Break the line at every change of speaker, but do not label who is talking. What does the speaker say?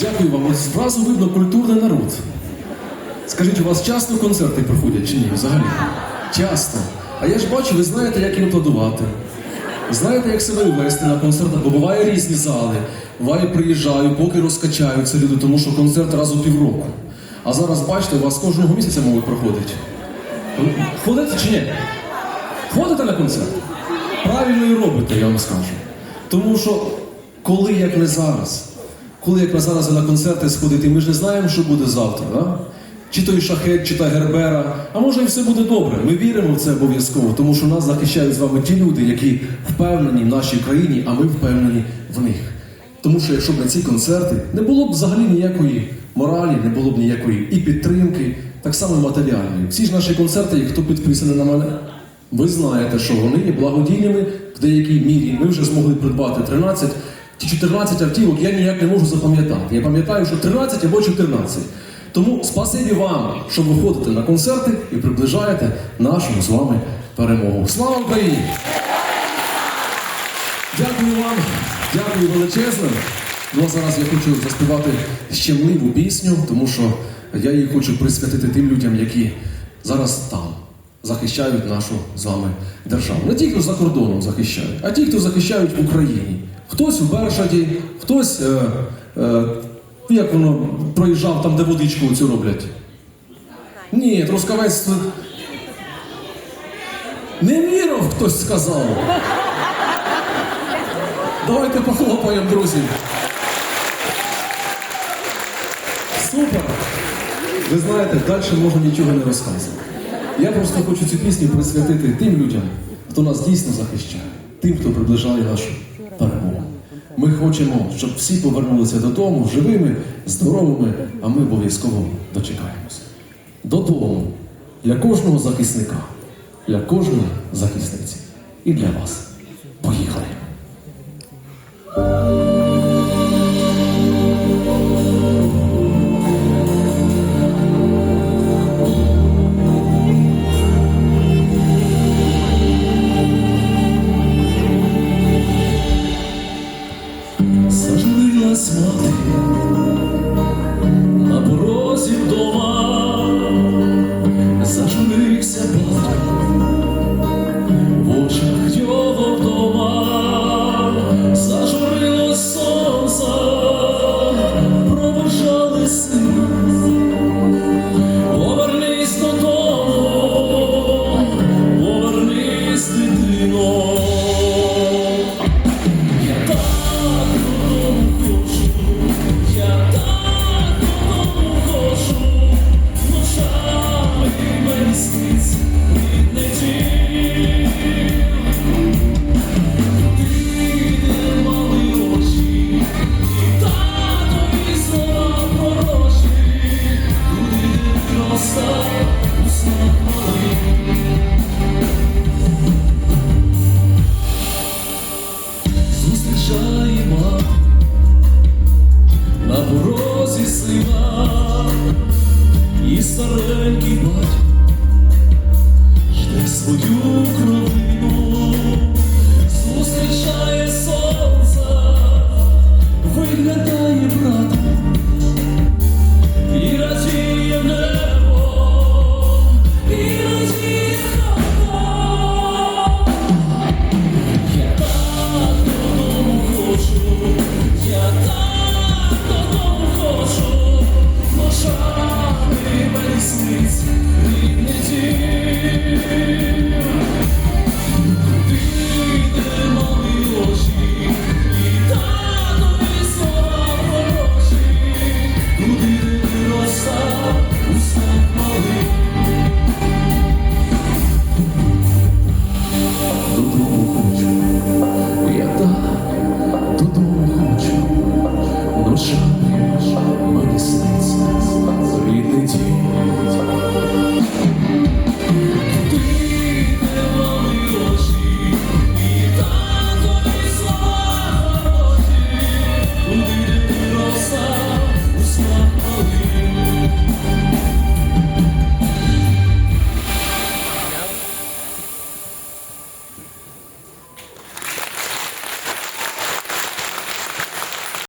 Дякую вам. От зразу видно культурний народ. Скажіть, у вас часто концерти проходять чи ні? Взагалі? Часто. А я ж бачу, ви знаєте, як їм аплодувати. Знаєте, як себе вести на концертах, бо буває різні зали. Буває, приїжджаю, поки розкачаються люди, тому що концерт раз у півроку. А зараз бачите, у вас кожного місяця мовить проходить. Ходите чи ні? Ходите на концерт? Правильно і робите, я вам скажу. Тому що коли як не зараз, коли як зараз на концерти сходити, ми ж не знаємо, що буде завтра, да? чи той шахет, чи та гербера, а може і все буде добре. Ми віримо в це обов'язково, тому що нас захищають з вами ті люди, які впевнені в нашій країні, а ми впевнені в них. Тому що якщо б на ці концерти не було б взагалі ніякої моралі, не було б ніякої і підтримки, так само матеріальної. Всі ж наші концерти, хто підписаний на мене, ви знаєте, що вони є благодійними в деякій мірі. Ми вже змогли придбати 13 чи 14 автівок, я ніяк не можу запам'ятати. Я пам'ятаю, що 13 або 14. Тому спасибі вам, що ви ходите на концерти і приближаєте нашу з вами перемогу. Слава Україні! Дякую вам, дякую величезно. Ну а зараз я хочу заспівати щемливу пісню, тому що я її хочу присвятити тим людям, які зараз там захищають нашу з вами державу. Не ті, хто за кордоном захищають, а ті, хто захищають в Україні. Хтось у Бершаді, хтось, е, е, як воно проїжджав там, де водичку цю роблять. Ні, Трускавець. Неміров хтось сказав. Давайте похлопаємо, друзі. Супер! Ви знаєте, далі можна нічого не розказувати. Я просто хочу цю пісню присвятити тим людям, хто нас дійсно захищає, тим, хто приближає нашу перемогу. Ми хочемо, щоб всі повернулися додому живими, здоровими, а ми обов'язково дочекаємося. Додому для кожного захисника, для кожної захисниці і для вас. Lord. Sorry.